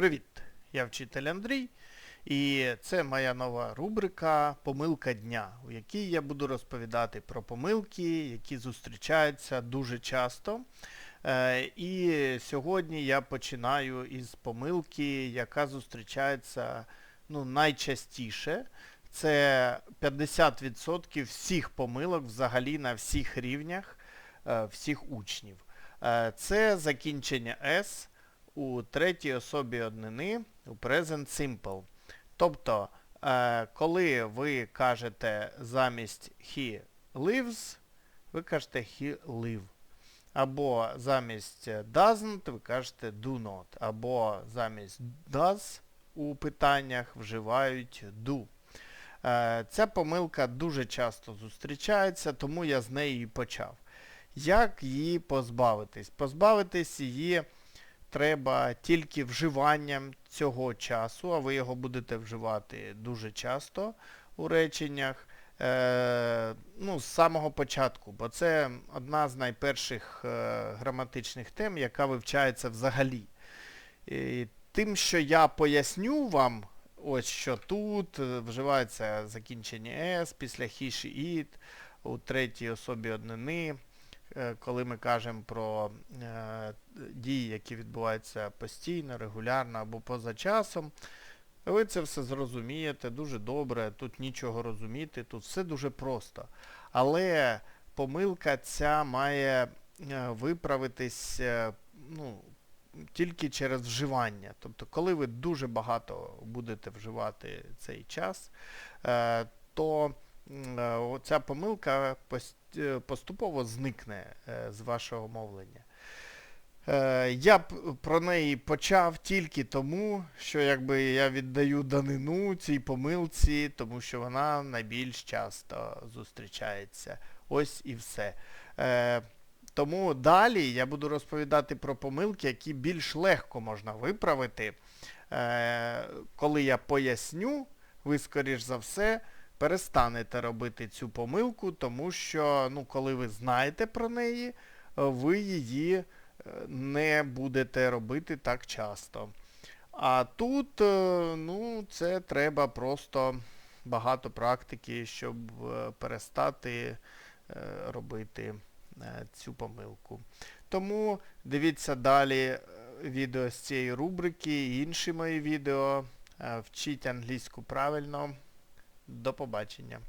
Привіт! Я вчитель Андрій, і це моя нова рубрика Помилка дня, у якій я буду розповідати про помилки, які зустрічаються дуже часто. Е, І сьогодні я починаю із помилки, яка зустрічається ну, найчастіше. Це 50% всіх помилок взагалі на всіх рівнях е, всіх учнів. Е, Це закінчення S у третій особі однини у Present Simple. Тобто, е, коли ви кажете замість he lives, ви кажете he live. Або замість doesn't ви кажете do not. Або замість does у питаннях вживають do. Е, Ця помилка дуже часто зустрічається, тому я з неї і почав. Як її позбавитись? Позбавитись її треба тільки вживанням цього часу, а ви його будете вживати дуже часто у реченнях. Е, ну, з самого початку, бо це одна з найперших е, граматичних тем, яка вивчається взагалі. І тим, що я поясню вам, ось що тут е, вживається закінчення S після he, she, it, у третій особі однини, коли ми кажемо про е, дії, які відбуваються постійно, регулярно або поза часом. Ви це все зрозумієте дуже добре, тут нічого розуміти, тут все дуже просто. Але помилка ця має е, виправитись е, ну, тільки через вживання. Тобто, коли ви дуже багато будете вживати цей час, е, то е, оця помилка е, поступово зникне е, з вашого мовлення. Я б про неї почав тільки тому, що якби я віддаю данину цій помилці, тому що вона найбільш часто зустрічається. Ось і все. Тому далі я буду розповідати про помилки, які більш легко можна виправити. Коли я поясню, ви, скоріш за все, перестанете робити цю помилку, тому що, ну, коли ви знаєте про неї, е, ви її е, не будете робити так часто. А тут, е, ну, це треба просто багато практики, щоб перестати робити цю помилку. Тому дивіться далі відео з цієї рубрики і інші мої відео. Вчіть англійську правильно. До побачення.